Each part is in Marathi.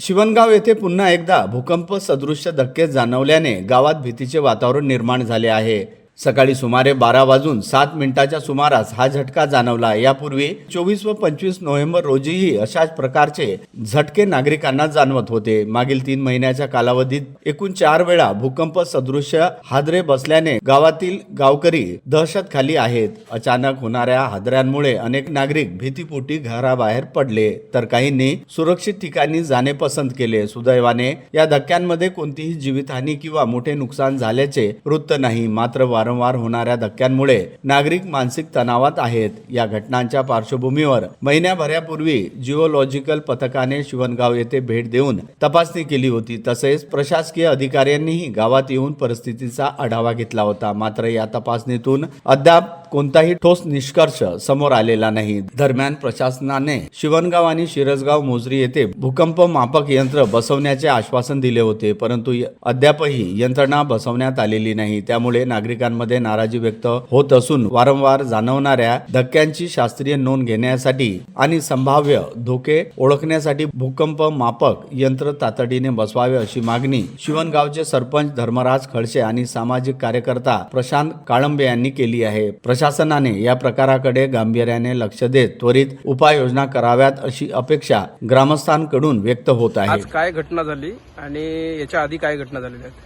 शिवणगाव येथे पुन्हा एकदा भूकंप सदृश्य धक्के जाणवल्याने गावात भीतीचे वातावरण निर्माण झाले आहे. सकाळी सुमारे बारा वाजून सात मिनिटाच्या सुमारास हा झटका जाणवला. यापूर्वी चोवीस व पंचवीस नोव्हेंबर रोजीही अशाच प्रकारचे झटके नागरिकांना जाणवत होते. मागील तीन महिन्याच्या कालावधीत एकूण चार वेळा भूकंप सदृश्य हादरे बसल्याने गावातील गावकरी दहशत खाली आहेत. अचानक होणाऱ्या हादऱ्यांमुळे अनेक नागरिक भीतीपोटी घराबाहेर पडले. तर काहींनी सुरक्षित ठिकाणी जाणे पसंत केले. सुदैवाने या धक्क्यांमध्ये कोणतीही जीवितहानी किंवा मोठे नुकसान झाल्याचे वृत्त नाही. मात्र वारंवार होणाऱ्या धक्क्यांमुळे नागरिक मानसिक तणावात आहेत. या घटनांच्या पार्श्वभूमीवर महिन्याभरापूर्वी जिओलॉजिकल पथकाने शिवणगाव येथे भेट देऊन तपासणी केली होती. तसेच प्रशासकीय अधिकाऱ्यांनीही गावात येऊन परिस्थितीचा आढावा घेतला होता. मात्र या तपासणीतून अद्याप कोणताही ठोस निष्कर्ष समोर आलेला नाही. दरम्यान प्रशासनाने शिवणगाव आणि शिरसगाव मोजरी येथे भूकंप मापक यंत्र बसवण्याचे आश्वासन दिले होते. परंतु अद्यापही यंत्रणा बसवण्यात आलेली नाही. त्यामुळे नागरिकांना नागरिकांमध्ये नाराजी व्यक्त होत असून वारंवार जाणवणाऱ्या धक्क्यांची शास्त्रीय नोंद घेण्यासाठी आणि संभाव्य धोके ओळखण्यासाठी भूकंप मापक यंत्र तातडीने बसवावे अशी मागणी शिवणगावचे सरपंच धर्मराज खडसे आणि सामाजिक कार्यकर्ता प्रशांत काळंबे यांनी केली आहे. प्रशासनाने या प्रकाराकडे गांभीर्याने लक्ष देत त्वरित उपाययोजना कराव्यात अशी अपेक्षा ग्रामस्थांकडून व्यक्त होत आहे. आज काय घटना झाली आणि याच्या आधी काय घटना झालेल्या आहेत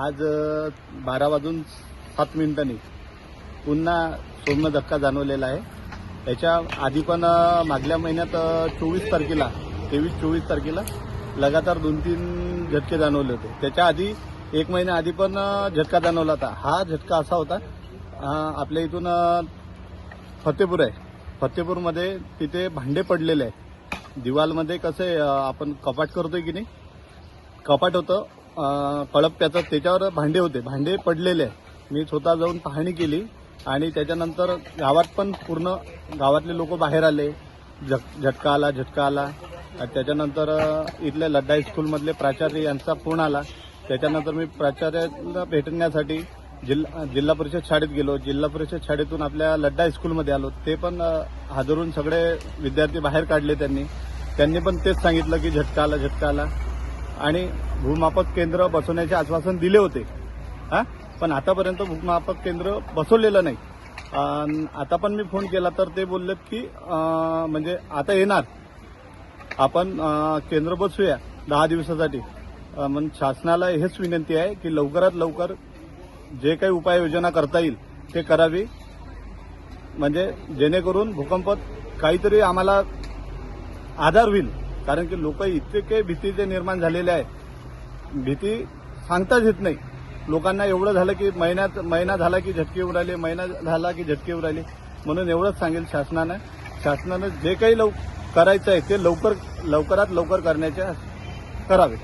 आज बारा वाजून सात मिनिटांनी. पुन्हा सोमनं धक्का जाणवलेला आहे. याच्या आधी पण मागल्या महिन्यात चोवीस तारखेला तेवीस चोवीस तारखेला लगातार दोन तीन झटके जाणवले होते. त्याच्या आधी एक महिन्या आधी पण झटका जाणवला होता. हा झटका असा होता आपल्या इथून फतेपूर आहे. फतेपूरमध्ये तिथे भांडे पडलेले आहे. दिवालमध्ये कसं आपण कपाट करतोय की नाही? कपाट होतं कळप त्याचं त्याच्यावर भांडे होते. भांडे पडलेले आहे. मी स्वतः जाऊन पाहणी केली आणि त्याच्यानंतर गावात पण पूर्ण गावातले लोक बाहेर आले. झट झटका आला झटका आला. त्याच्यानंतर इथले लड्डा स्कूलमधले प्राचार्य यांचा फोन आला. त्याच्यानंतर मी प्राचार्याला भेटण्यासाठी जिल्हा जिल्हा परिषद शाळेत गेलो. जिल्हा परिषद शाळेतून आपल्या लड्डा स्कूलमध्ये आलो. ते पण हादरून सगळे विद्यार्थी बाहेर काढले त्यांनी. त्यांनी पण तेच सांगितलं की झटका आला झटका आला. आणि भूमापक केंद्र बसवण्याचे आश्वासन दिले होते. हा? पण आतापर्यंत भूकमापक केंद्र बसवलेलं नाही. आता पण मी फोन केला तर ते बोललेत की म्हणजे आता येणार. आपण केंद्र बसूया दहा दिवसासाठी. मग शासनाला हेच विनंती आहे की लवकरात लवकर जे काही उपाययोजना करता येईल ते करावी. म्हणजे जेणेकरून भूकंपात काहीतरी आम्हाला आधार होईल. कारण की लोक इतके भीतीचे निर्माण झालेले आहे. भीती सांगताच येत नाही. लोकांना एवढं झालं की महिन्यात महिना झाला की झटके उडाले महिना झाला की झटके उडाले म्हणून एवढंच सांगेल शासनानं. शासनानं जे काही लव करायचं आहे ते लवकर लवकरात लवकर करण्याच्या करावे.